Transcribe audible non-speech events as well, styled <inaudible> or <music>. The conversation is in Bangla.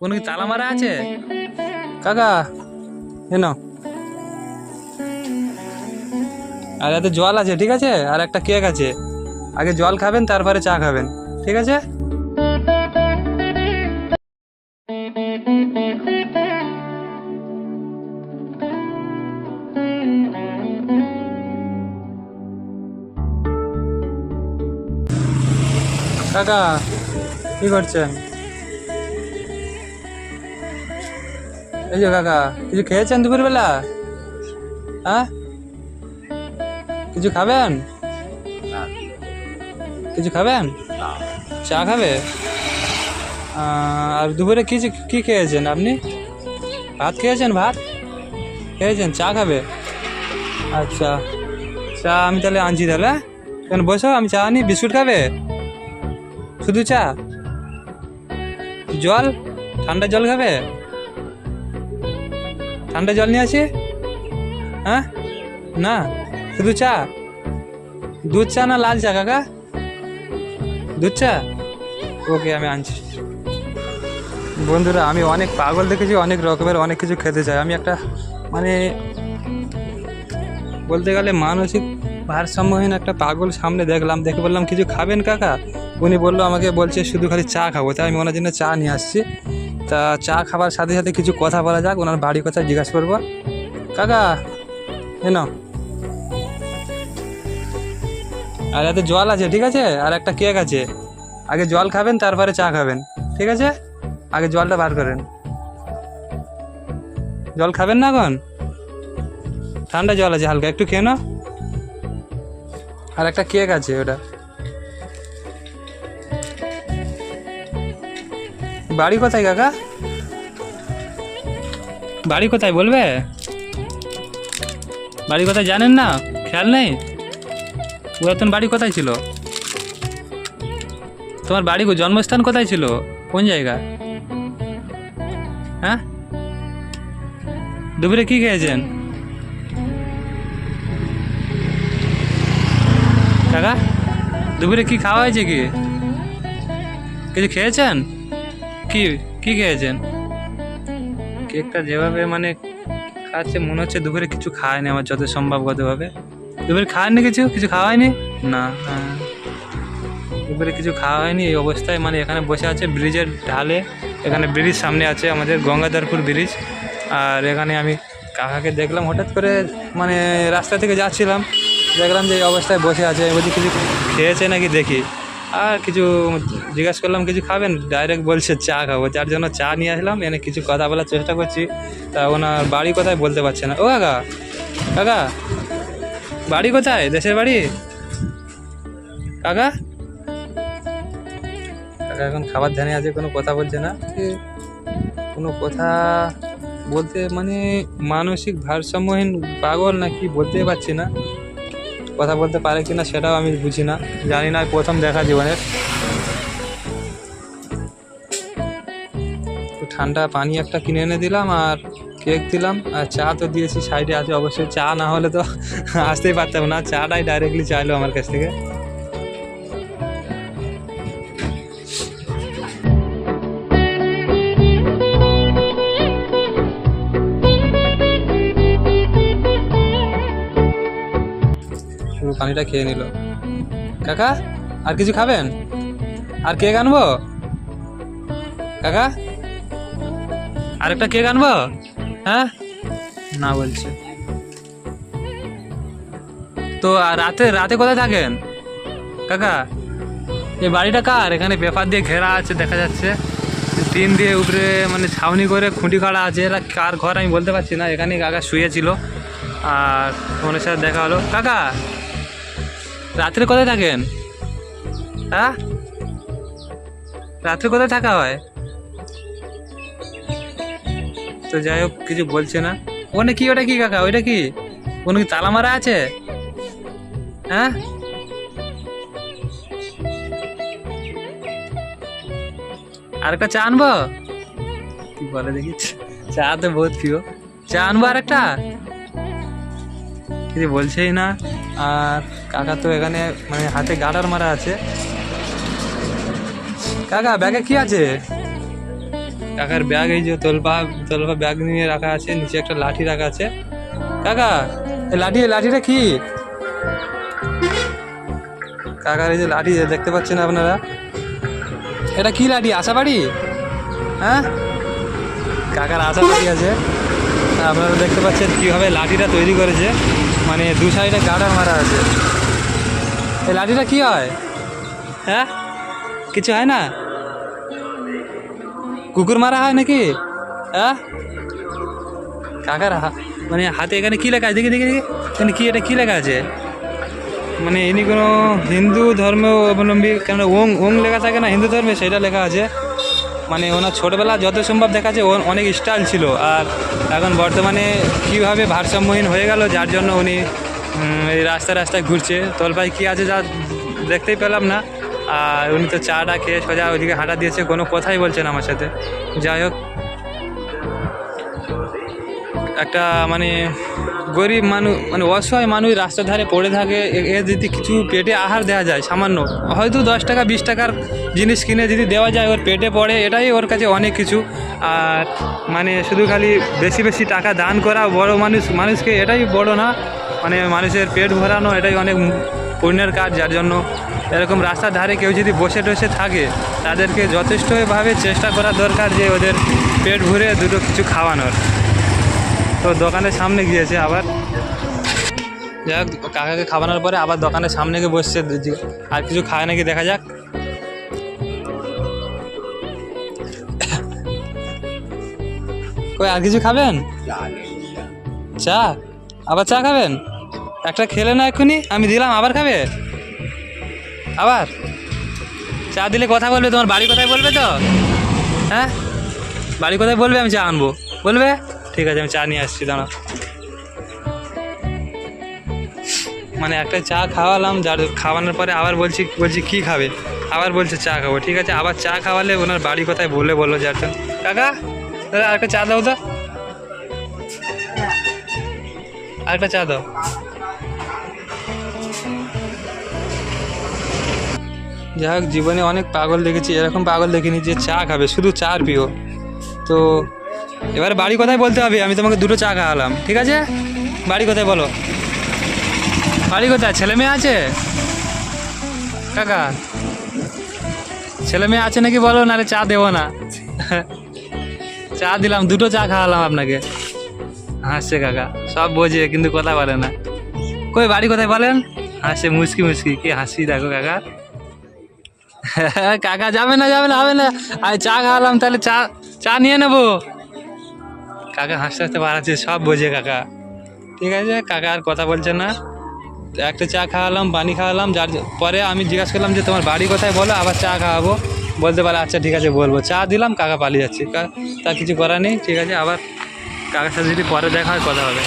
কোনো কি তালা মারা আছে? কাকা এন আর এতে জল আছে ঠিক আছে? আর একটা কেক আছে। আগে জল খাবেন তারপরে চা খাবেন ঠিক আছে? কাকা কি করছেন? এই যে কাকা কিছু খেয়েছেন দুপুরবেলা? হ্যাঁ কিছু খাবেন? কিছু খাবেন? চা খাবে? আর দুপুরে কি কি খেয়েছেন আপনি? ভাত খেয়েছেন ভাত? খেয়েছেন চা খাবে? আচ্ছা চা আমি তাহলে আনছি তাহলে হ্যাঁ? কেন বসো আমি চা আনি বিস্কুট খাবে? শুধু চা? জল? ঠান্ডা জল খাবে? ঠান্ডা জল নিয়ে আসি? হ্যাঁ? না, শুধু চা। দুধ চা না লাল চা, কাকা? দুধ চা? ওকে, আমি আনছি। বন্ধুরা, আমি অনেক পাগল দেখেছি, অনেক রকমের অনেক কিছু খেতে চাই। আমি একটা মানে বলতে গেলে মানসিক ভারসাম্যহীন একটা পাগল সামনে দেখলাম। দেখে বললাম, কিছু খাবেন, কাকা? উনি বলল, আমাকে বলছে শুধু খালি চা খাব। তাই আমি ওনার জন্য চা নিয়ে আসছি। তা চা খাবার সাথে সাথে কিছু কথা বলা যাক, ওনার বাড়ি কথা জিজ্ঞাসা করব। কাকা এন আর এতে জল আছে, ঠিক আছে? আর একটা কেক আছে। আগে জল খাবেন, তারপরে চা খাবেন, ঠিক আছে? আগে জলটা বার করেন। জল খাবেন না এখন? ঠান্ডা জল আছে হালকা, একটু খেয়ে নাও। আর একটা কেক আছে ওটা। বাড়ি কোথায়, কাকা? বাড়ি কোথায় বলবে? বাড়ি কোথায় জানেন না? খেয়াল নেই? পুরাতন বাড়ি কোথায় ছিল? তোমার বাড়ি জন্মস্থান কোথায় ছিল? কোন জায়গা? হ্যাঁ? দুপুরে কি খেয়েছেন? কাকা, দুপুরে কি খাওয়া হয়েছে কি? কিছু খেয়েছেন? কি কি খেয়েছেন? কেকটা যেভাবে মানে খাচ্ছে, মনে হচ্ছে দুপুরে কিছু খায়নি আমার যত সম্ভবগতভাবে। দুপুরে খায়নি কিছু? কিছু খাওয়া হয়নি না। দুপুরে কিছু খাওয়া হয়নি এই অবস্থায় মানে এখানে বসে আছে ব্রিজের ঢালে। এখানে ব্রিজ সামনে আছে আমাদের গঙ্গাধরপুর ব্রিজ। আর এখানে আমি কাকাকে দেখলাম, হঠাৎ করে মানে রাস্তা থেকে যাচ্ছিলাম। দেখলাম যে এই অবস্থায় বসে আছে। বলছি, কিছু খেয়েছে নাকি দেখি। আর কিছু জিজ্ঞাস করলাম কিছু খাবেন? ডাইরেক্ট বলছে চা খাব। যার জন্য চা নিয়ে আসলাম এনে কিছু কথা বলার চেষ্টা করছি। তা ওনার বাড়ি কোথায় বলতে পারছে না। ও কাকা কাকা বাড়ি কোথায়? দেশের বাড়ি? কাকা? কাকা এখন খাবার ধ্যানে আছে কোনো কথা বলছে না? কোনো কথা বলতে মানে মানসিক ভারসাম্যহীন পাগল না কি বলতে পারছি না। কথা বলতে পারে কিনা সেটাও আমি বুঝি না। জানি না, প্রথম দেখা জীবনের। ঠান্ডা পানি একটা কিনে এনে দিলাম আর কেক দিলাম। আর চা তো দিয়েছি, সাইডে আছে অবশ্যই। চা না হলে তো <laughs> আসতেই পারতাম না। চাটাই ডাইরেক্টলি চাইলো আমার কাছ থেকে। পানিটা খেয়ে নিল। কাকা আর কিছু খাবেন? আর কেক আনব? কাকা আরেকটা কেক আনব? হ্যাঁ? না বলছে। তো আর রাতে রাতে কোথায় থাকেন? কাকা এই বাড়িটা কার? এখানে পেপার দিয়ে ঘেরা আছে দেখা যাচ্ছে। টিন দিয়ে উপরে মানে ছাউনি করে খুঁটি কাটা আছে। এরা কার ঘর আমি বলতে পারছি না। এখানে কাকা শুয়েছিল। আর তোমাদের সাথে দেখা হলো। কাকা রাত্রে কোথায় থাকেন? হ্যাঁ রাত্রে কোথায় থাকা হয়? তো যাই হোক, কিছু বলছে না। ওখানে কি, ওটা কি কাকা? ওইটা কি? কোনো কি তালা মারা আছে? হ্যাঁ? আর একটা চা আনব? কি বলে দেখি? চা তো বহুত প্রিয়। চা আনব আর একটা কিছু বলছেই না। আর কাকা তো এখানে মানে হাতে গাডার মারা আছে। কাকা ব্যাগে কি আছে? কাকার ব্যাগ এই যে তোলপা তোলপা ব্যাগ নিয়ে রাখা আছে নিচে একটা লাঠি রাখা আছে। কাকা এই লাঠি লাঠিটা কি? কাকার এই যে লাঠি দেখতে পাচ্ছেন আপনারা? এটা কি লাঠি আশা বাড়ি হ্যাঁ? কাকার আশা বাড়ি আছে। আপনারা দেখতে পাচ্ছেন কীভাবে লাঠিটা তৈরি করেছে। মানে দু সাইডে গার্ডার মারা আছে। এই লাঠিটা কি হয়? হ্যাঁ? কিছু হয় না? কুকুর মারা হয় নাকি? হ্যাঁ? কাকার? মানে হাতে এখানে কি লেখা আছে? দেখি দেখি দেখি। এখানে কি এটা কি লেখা আছে? মানে ইনি কোনো হিন্দু ধর্ম অবলম্বী কেন ওং ওং লেখা থাকে না? হিন্দু ধর্মে সেটা লেখা আছে। মানে ওনার ছোটোবেলা যত সম্ভব দেখা আছে ওর অনেক স্টাইল ছিল। আর এখন বর্তমানে কীভাবে ভারসাম্যহীন হয়ে গেল যার জন্য উনি এই রাস্তায় রাস্তায় ঘুরছে। তলপায় কী আছে যা দেখতেই পেলাম না। আর উনি তো চা চাটা খেয়ে সোজা ওইদিকে হাঁটা দিয়েছে, কোনো কথাই বলছেন আমার সাথে। যাই হোক। একটা মানে গরিব মানুষ মানে অসহায় মানুষ রাস্তার ধারে পড়ে থাকে, এ- যদি কিছু পেটে আহার দেওয়া যায় সামান্য, হয়তো দশ টাকা, বিশ টাকার জিনিস কিনে যদি দেওয়া যায়, ওর পেটে পড়ে, এটাই ওর কাছে অনেক কিছু। আর মানে শুধু খালি বেশি বেশি টাকা দান করা, বড় মানুষ, মানুষকে এটাই বড় না মানে মানুষের পেট ভরানো, এটাই অনেক পুণ্যের কাজ, যার জন্য এরকম রাস্তার ধারে কেউ যদি বসে টসে থাকে, তাদেরকে যথেষ্টভাবে চেষ্টা করা দরকার যে ওদের পেট ভরে দুটো কিছু খাওয়ানোর। তো দোকানের সামনে গিয়েছে আবার। যাই হোক কাকাকে খাওয়ানোর পরে আবার দোকানের সামনে গিয়ে বসছে, আর কিছু খায় নাকি দেখা যাক। কই আর কিছু খাবেন? চা আবার চা খাবেন? একটা খেলে না এক্ষুনি? আমি দিলাম আবার খাবে? আবার? চা দিলে কথা বলবে তোমার বাড়ি কোথায় বলবে তো? হ্যাঁ? বাড়ি কোথায় বলবে আমি চা আনব। বলবে? ঠিক আছে আমি চা নিয়ে আসছি দাঁড়া মানে একটা চা খাওয়ালাম যার খাওয়ানোর পরে আবার বলছি বলছি কি খাবে? আবার বলছে চা খাব। ঠিক আছে আবার চা খাওয়ালে ওনার বাড়ি কোথায় বলে বলল যার কাকা? দাদা আরেকটা চা দাও তো। আরেকটা চা দাও। যাই হোক, জীবনে অনেক পাগল দেখেছি, এরকম পাগল দেখিনি যে চা খাবে, শুধু চার প্রিয়। তো, এবার বাড়ি কোথায় বলতে হবে? আমি তোমাকে দুটো চা খাওয়ালাম, ঠিক আছে? বাড়ি কোথায় বলো? বাড়ি কোথায়? ছেলে মেয়ে আছে? কাকা, ছেলে মেয়ে আছে নাকি বলো? নাহলে চা দেবো না। চা দিলাম, দুটো চা খাওয়ালাম আপনাকে। হাসছে কাকা, সব বোঝে, কিন্তু কথা বলে না। কই, বাড়ি কোথায় বলেন? হাসছে মুসকি মুসকি কি হাসি, দেখো কাকা। <laughs> কাকা, যাবে না যাবে না, হবে না। আর চা খাওয়ালাম, তাহলে চা চা নিয়ে নেব। কাকা হাসতে হাসতে বাড়াচ্ছে, সব বোঝে কাকা। ঠিক আছে, কাকা আর কথা বলছে না। একটা চা খাওয়ালাম, পানি খাওয়ালাম, যার পরে আমি জিজ্ঞাসা করলাম যে, তোমার বাড়ি কোথায় বলো, আবার চা খাওয়াবো। বলতে পারে আচ্ছা ঠিক আছে, বলব। চা দিলাম, কাকা পালিয়ে যাচ্ছে। তা কিছু করার নেই, ঠিক আছে, আবার কাকার সাথে যদি পরে দেখা হয়, কথা হবে।